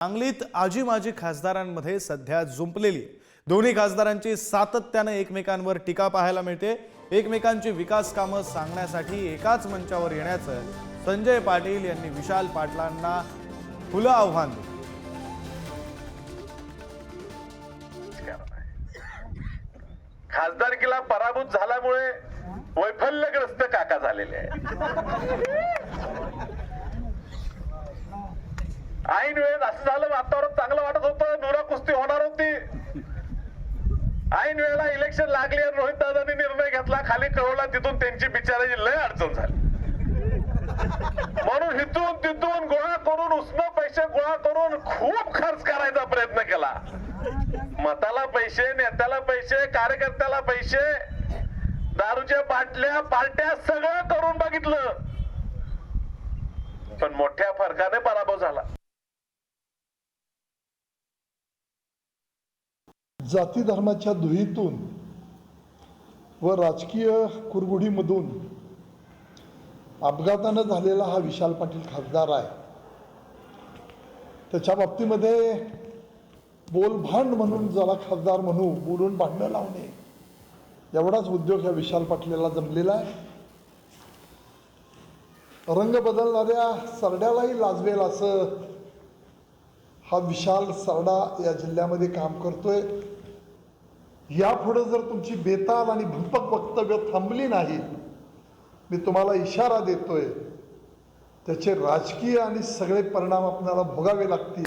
सांगलीत आजी माजी खासदारांमध्ये सध्या जुंपलेली दोन्ही खासदारांची सातत्यानं एकमेकांवर टीका पाहायला मिळते. एकमेकांची विकास कामं सांगण्यासाठी एकाच मंचावर येण्याचं संजय पाटील यांनी विशाल पाटलांना खुलं आव्हान दिलं. खासदारकीला पराभूत झाल्यामुळे वैफल्यग्रस्त काका झालेले आहे ऐन वेळेत असं झालं वातावरण चांगलं वाटत होतं नुरा कुस्ती होणार होती. ऐन वेळेला इलेक्शन लागले आणि रोहित दादानी निर्णय घेतला खाली कळवला तिथून त्यांची बिचाराची लय अडचण झाली. म्हणून इथून तिथून गोळा करून उष्ण पैसे गोळा करून खूप खर्च करायचा प्रयत्न केला. मताला पैसे नेत्याला पैसे कार्यकर्त्याला पैसे दारूच्या बाटल्या पार्ट्या सगळं करून बघितलं. पण मोठ्या फरकाने पराभव झाला. जाती धर्माच्या दुहीतून व राजकीय कुरगुडीमधून अपघातानं झालेला हा विशाल पाटील खासदार आहे. त्याच्या बाबतीमध्ये बोलभांड म्हणून ज्याला खासदार म्हणू बोलून भांडणं लावणे एवढाच उद्योग ह्या विशाल पाटलेला जमलेला आहे. रंग बदलणाऱ्या सरड्यालाही लाजवेल असं हा विशाल सरडा या जिल्ह्यामध्ये काम करतोय. यापुढे जर तुमची बेताल आणि भूपक वक्तव्य थांबली नाही मी तुम्हाला इशारा देतोय त्याचे राजकीय आणि सगळे परिणाम आपल्याला भोगावे लागतील.